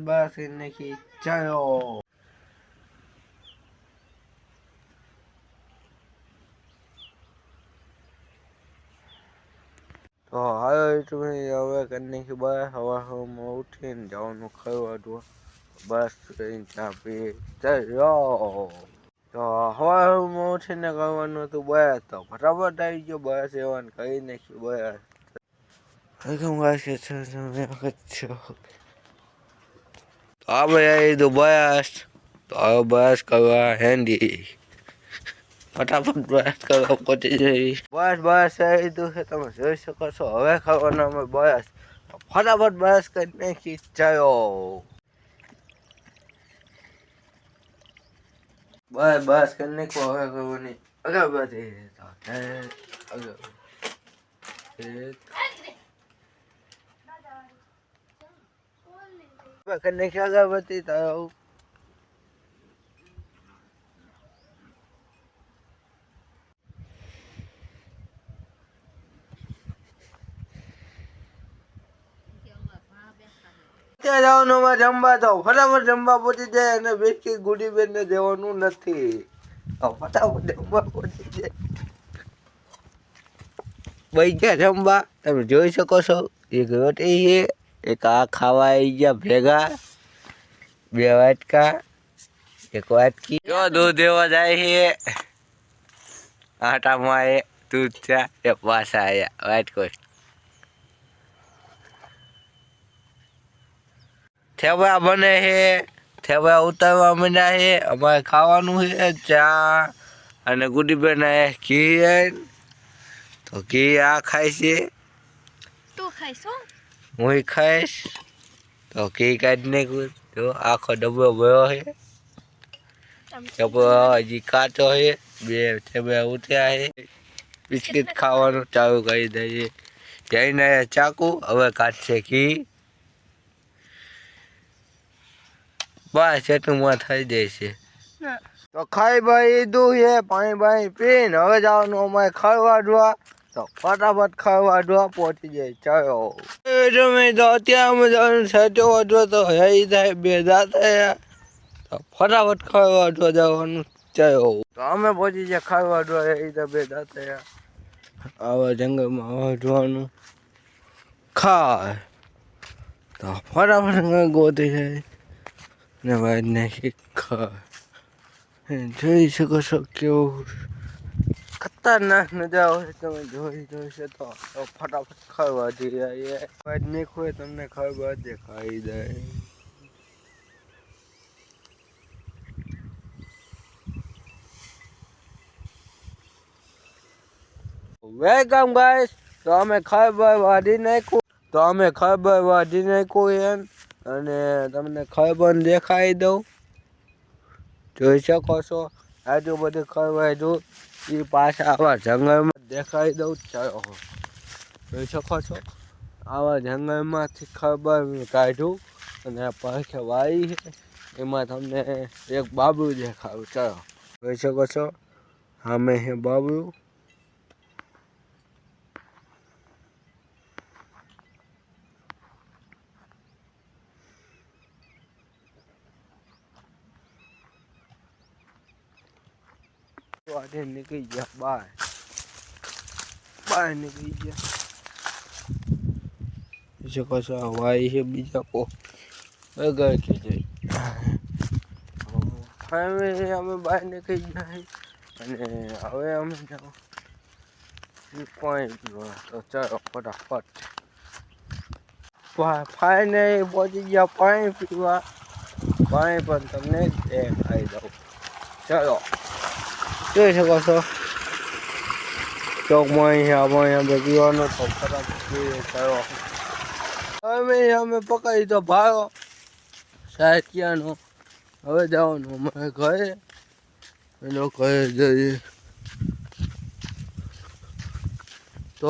બસ કરી નાખી ચાલો તો હાલો તમે હવે કરી નાખી બસ હવા હવામાં ઉઠીને જવાનું ખાવા બસ કરીને ચા પીએ. ચાલો તો હવા હવામાં ઉઠીને કરવાનું હતું બસ. તો ફટાફટ આવી ગયો બસ એવાનું કહી નાખ્યું બસ છે તમે છો તો આવી તો બસ તો હવે બસ કરવા હેન્ડી ફટાફટ બસ કરવા પહોંચી જઈ બસ બસ આવી તો છે તમે જોઈ શકો છો હવે ખાવાનો અમે બસ ફટાફટ બસ કરી નાખી ચાલો બસ બસ કરી નાખો હવે કરવાની અગરબત્તી અગરબત્તી નાખી અગરબત્તી તો જવાનું જમવા તો ફટાફટ જમવા પહોંચી જાય અને બિસ્કીટ ગુડી બેન ને દેવાનું નથી. ફટાફટ જમવા પહોંચી જાય. ગયા જમવા. તમે જોઈ શકો છો. એક રોટી છે. એક આ ખાવા આવી ગયા ભેગા, બે વાટકા, એક વાટકી. જો દૂધ દેવા જાય છે. આટામાં એ દૂધ ચા એ પાછા આયા, વાટકો. થેવા બને છે થેવા ઉતારવા માંડ્યા છે, અમારે ખાવાનું છે, ચા અને ગુડીબેન ઘી છે. તો ઘી આ ખાય છે. તું ખાઈશું હું ખાઈશ? તો ઘી કાઢી નાખ્યું. જો, આખો ડબ્બો ગયો છે. ડબ્બો હજી કાચો છે. બે થેબા ઉઠ્યા છે. બિસ્કિટ ખાવાનું ચાલુ કરી દઈએ. જઈને ચાકુ, હવે કાઢશે ઘી. બસ, એટલું થઈ જાય છે. તો ખાઈ ભાઈ દૂધ છે, પાણી બાણી પીને હવે જવાનું અમારે ખાવા તો ફટાફટ ખાવા પહોંચી જાય. ચાલો. તમે તો અત્યારે અમે જવાનું સાચો વાંચવા તો હઈ થાય બેદા થયા. તો ફટાફટ ખાવા વાંચવા જવાનું. ચાલો. તો અમે પહોંચી જાય ખાવા વાંચવા હઈ તો બે દાંત થયા. આવા જંગલમાં વાંચવાનું ખાય. તો ફટાફટ ગોતી જાય. ને ભાઈ નાખી ખાય. જોઈ શકો છો કેવું ખતરનાક નજારો છે તમે જોઈ જોઈ છે તો ફટાફટ ખાવા જઈ આવીએ. વાત નીકળે તમને દેખાઈ દે વેલકમ ગાઈસ, તો અમે ખબર વાઢી નાખ્યું તો અમે ખબર વાઢી નાખું એમ. અને તમને ખબર દેખાઈ દઉં. જોઈ શકો છો. આજુ બધું ખબર જો એ પાછા આવા જંગલમાં દેખાઈ દઉં ચાલો જોઈ શકો છો? આવા જંગલમાંથી ખબર કાઢ્યું અને આ વાળી છે. એમાં તમને એક બાબરું દેખાડું. ચાલો. જોઈ શકો છો? સામે છે બાબુ વાડે નીકળી ગયા બહાર બહાર નીકળી ગયા કશો આ વાય છે બીજા કો અગર કે જાય ફાઇનલી અમે બહાર નીકળી ગયા છે. અને હવે અમે જાઓ પોઈન્ટ તો ચાલો ફટાફટ ફાઇનલી પહોંચી ગયા પાણી પીવા પાણી પણ તમને દેખાઈ દઉં ચાલો જોઈ શકો છો. ચોકમાં અહીંયા અહીંયા પીવાનો તો ખરાબ પીએ અમે અમે પકડી તો ભાડો સાહિત્યનો હવે જવાનું અમારે ઘરે. એનો ઘરે જઈએ. તો